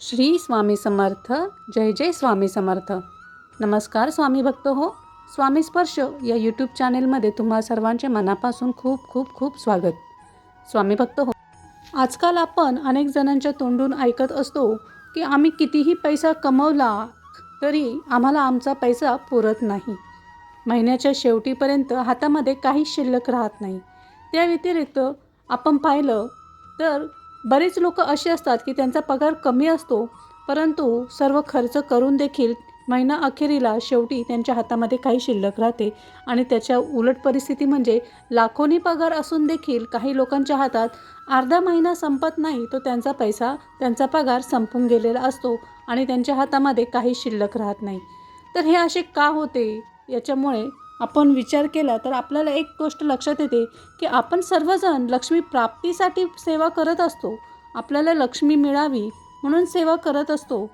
श्री स्वामी समर्थ जय जय स्वामी समर्थ. नमस्कार स्वामी भक्त हो. स्वामी स्पर्श या यूट्यूब चॅनेलमध्ये तुम्हा सर्वांचे मनापासून खूप खूप खूप स्वागत. स्वामी भक्त हो. आजकाल आपण अनेक जणांच्या तोंडून ऐकत असतो की आम्ही कितीही पैसा कमवला तरी आम्हाला आमचा पैसा पुरत नाही. महिन्याच्या शेवटीपर्यंत हातामध्ये काही शिल्लक राहत नाही. त्या व्यतिरिक्त आपण पाहिलं तर बरेच लोक असे असतात की त्यांचा पगार कमी असतो परंतु सर्व खर्च करून देखील महिना अखेरीला शेवटी त्यांच्या हातामध्ये काही शिल्लक राहते. आणि त्याच्या उलट परिस्थिती म्हणजे लाखोनी पगार असून देखील काही लोकांच्या हातात अर्धा महिना संपत नाही तो त्यांचा पैसा त्यांचा पगार संपून गेलेला असतो आणि त्यांच्या हातामध्ये काही शिल्लक राहत नाही. तर हे असे का होते? याच्यामुळे आपण विचार केला तर आपल्याला एक गोष्ट लक्षात येते की आपण सर्वजण लक्ष्मी प्राप्तीसाठी सेवा करत असतो. आपल्याला लक्ष्मी मिळावी म्हणून सेवा करत असतो.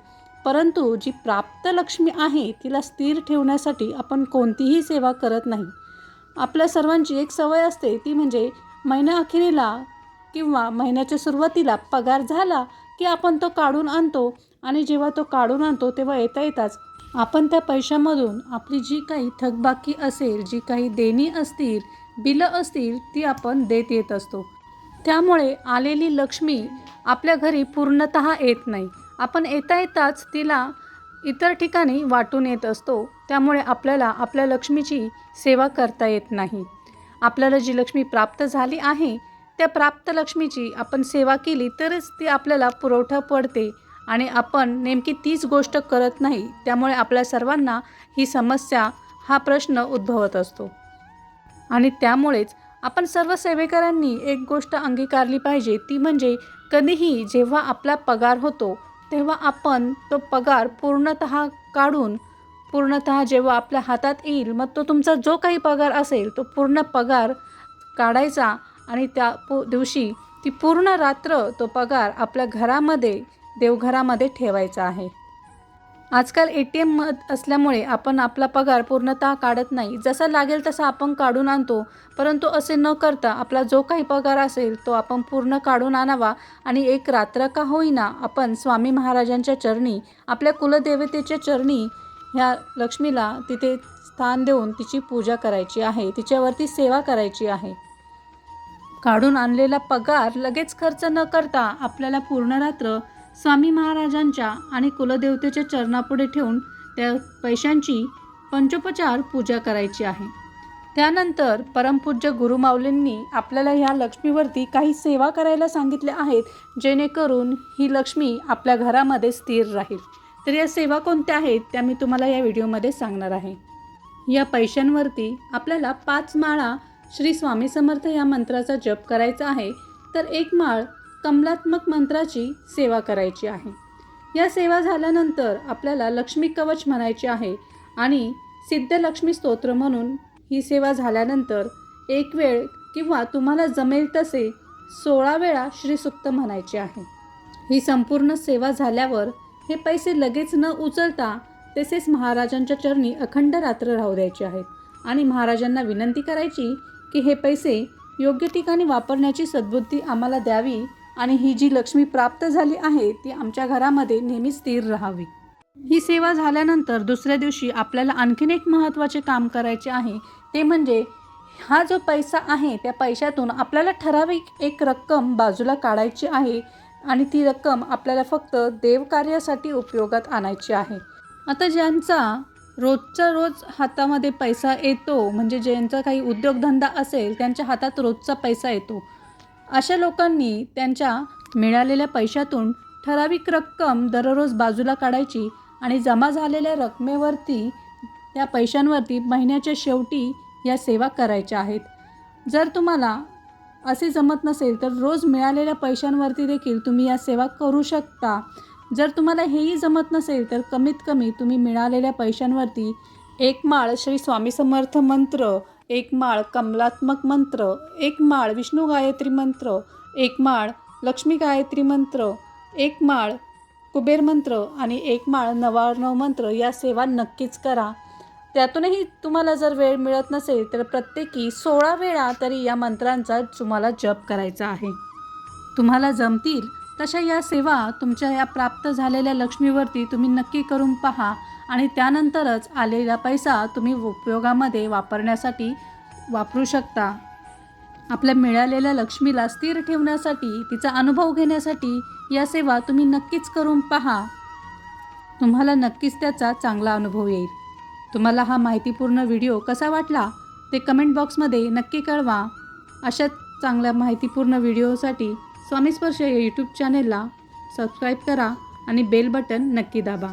परंतु जी प्राप्त लक्ष्मी आहे तिला स्थिर ठेवण्यासाठी आपण कोणतीही सेवा करत नाही. आपल्या सर्वांची एक सवय असते ती म्हणजे महिन्या अखेरीला किंवा महिन्याच्या सुरुवातीला पगार झाला की आपण तो काढून आणतो आणि जेव्हा तो काढून आणतो तेव्हा येता येताच आपण त्या पैशामधून आपली जी काही थकबाकी असेल जी काही देणी असतील बिलं असतील ती आपण देत येत असतो. त्यामुळे आलेली लक्ष्मी आपल्या घरी पूर्णत येत नाही. आपण येता येताच तिला इतर ठिकाणी वाटून येत असतो. त्यामुळे आपल्याला आपल्या लक्ष्मीची सेवा करता येत नाही. आपल्याला जी लक्ष्मी प्राप्त झाली आहे त्या प्राप्त लक्ष्मीची आपण सेवा केली तरच ती आपल्याला पुरवठा पडते. आणि आपण नेमकी तीच गोष्ट करत नाही त्यामुळे आपल्या सर्वांना ही समस्या हा प्रश्न उद्भवत असतो. आणि त्यामुळेच आपण सर्व सेवेकरांनी एक गोष्ट अंगीकारली पाहिजे ती म्हणजे कधीही जेव्हा आपला पगार होतो तेव्हा आपण तो पगार पूर्णत काढून पूर्णत जेव्हा आपल्या हातात येईल मग तो तुमचा जो काही पगार असेल तो पूर्ण पगार काढायचा आणि त्या पु दिवशी ती पूर्ण रात्र तो पगार आपल्या घरामध्ये देवघरामध्ये ठेवायचा आहे. आजकाल ए टी एम असल्यामुळे आपण आपला पगार पूर्णतः काढत नाही. जसा लागेल तसा आपण काढून आणतो. परंतु असे न करता आपला जो काही पगार असेल तो आपण पूर्ण काढून आणावा आणि एक रात्र का होईना आपण स्वामी महाराजांच्या चरणी आपल्या कुलदेवतेच्या चरणी ह्या लक्ष्मीला तिथे स्थान देऊन तिची पूजा करायची आहे. तिच्यावरती सेवा करायची आहे. काढून आणलेला पगार लगेच खर्च न करता आपल्याला पूर्ण रात्र स्वामी महाराजांच्या आणि कुलदेवतेच्या चरणापुढे ठेवून त्या पैशांची पंचोपचार पूजा करायची आहे. त्यानंतर परमपूज्य गुरुमाऊलींनी आपल्याला ह्या लक्ष्मीवरती काही सेवा करायला सांगितल्या आहेत जेणेकरून ही लक्ष्मी आपल्या घरामध्ये स्थिर राहील. तर या सेवा कोणत्या आहेत त्या मी तुम्हाला या व्हिडिओमध्ये सांगणार आहे. या पैशांवरती आपल्याला पाच माळा श्री स्वामी समर्थ या मंत्राचा जप करायचा आहे. तर एक माळ कमलात्मक मंत्राची सेवा करायची आहे. या सेवा झाल्यानंतर आपल्याला लक्ष्मी कवच म्हणायचे आहे आणि सिद्धलक्ष्मी स्तोत्र म्हणून ही सेवा झाल्यानंतर एक वेळ किंवा तुम्हाला जमेल तसे सोळा वेळा श्रीसुक्त म्हणायचे आहे. ही संपूर्ण सेवा झाल्यावर हे पैसे लगेच न उचलता तसेच महाराजांच्या चरणी अखंड रात्र राहू द्यायचे आहेत आणि महाराजांना विनंती करायची की हे पैसे योग्य ठिकाणी वापरण्याची सद्बुद्धी आम्हाला द्यावी आणि ही जी लक्ष्मी प्राप्त झाली आहे ती आमच्या घरामध्ये नेहमी स्थिर राहावी. ही सेवा झाल्यानंतर दुसऱ्या दिवशी आपल्याला आणखीन एक महत्त्वाचे काम करायचे आहे ते म्हणजे हा जो पैसा आहे त्या पैशातून आपल्याला ठराविक एक रक्कम बाजूला काढायची आहे आणि ती रक्कम आपल्याला फक्त देवकार्यासाठी उपयोगात आणायची आहे. आता ज्यांचा रोजचा रोज हातामध्ये पैसा येतो म्हणजे ज्यांचा काही उद्योगधंदा असेल त्यांच्या हातात रोजचा पैसा येतो. अशा लोकांनी त्यांच्या मिळालेल्या पैशातून ठराविक रक्कम दररोज बाजूला काढायची आणि जमा झालेल्या रकमेवरती त्या पैशांवरती महिन्याच्या शेवटी या सेवा करायच्या आहेत. जर तुम्हाला असे जमत नसेल तर रोज मिळालेल्या पैशांवरती देखील तुम्ही या सेवा करू शकता. जर तुम्हाला हेही जमत नसेल तर कमीत कमी तुम्ही मिळालेल्या पैशांवरती एक माळ श्री स्वामी समर्थ मंत्र एक माळ कमलात्मक मंत्र एक माळ विष्णू गायत्री मंत्र एक माळ लक्ष्मी गायत्री मंत्र एक माळ कुबेर मंत्र आणि एक माळ नवाण्णव मंत्र या सेवा नक्कीच करा. त्यातूनही तुम्हाला जर वेळ मिळत नसेल तर प्रत्येकी सोळा वेळा तरी या मंत्रांचा तुम्हाला जप करायचा आहे. तुम्हाला जमतील तशा या सेवा तुमच्या या प्राप्त झालेल्या लक्ष्मीवरती तुम्ही नक्की करून पहा. आणि त्यानंतरच आलेला पैसा तुम्ही उपयोगामध्ये वापरण्यासाठी वापरू शकता. आपल्या मिळालेल्या लक्ष्मीला स्थिर ठेवण्यासाठी तिचा अनुभव घेण्यासाठी या सेवा तुम्ही नक्कीच करून पहा. तुम्हाला नक्कीच त्याचा चांगला अनुभव येईल. तुम्हाला हा माहितीपूर्ण व्हिडिओ कसा वाटला ते कमेंट बॉक्समध्ये नक्की कळवा. अशा चांगल्या माहितीपूर्ण व्हिडिओसाठी स्वामी स्पर्श या यूट्यूब चॅनेलला सबस्क्राईब करा आणि बेल बटन नक्की दाबा.